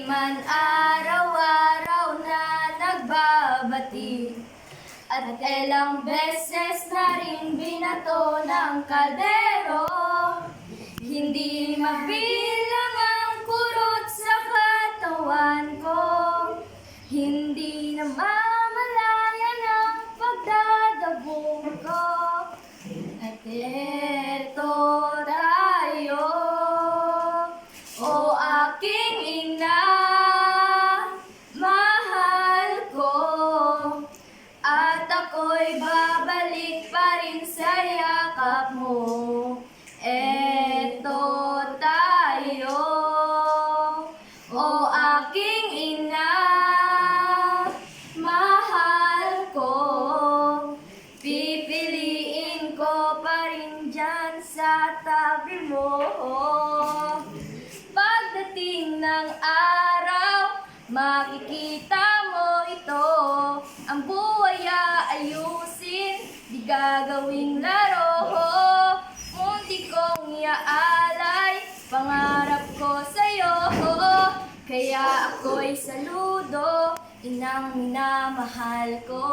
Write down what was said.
Man araw-araw na nagbabati. At ilang beses na rin binato ng kaldero. Hindi mabilang ang kurot sa katawan ko. Hindi na mamalayan ang pagdadabog ko. At ako'y babalik pa rin sa yakap mo. Eto tayo O aking ina Mahal ko. Pipiliin ko pa rin dyan sa tabi mo. Pagdating ng araw, makikita mo ito. Ang di gagawing laro Munti kong iaalay, pangarap ko sa'yo Kaya ako'y saludo, inang minamahal ko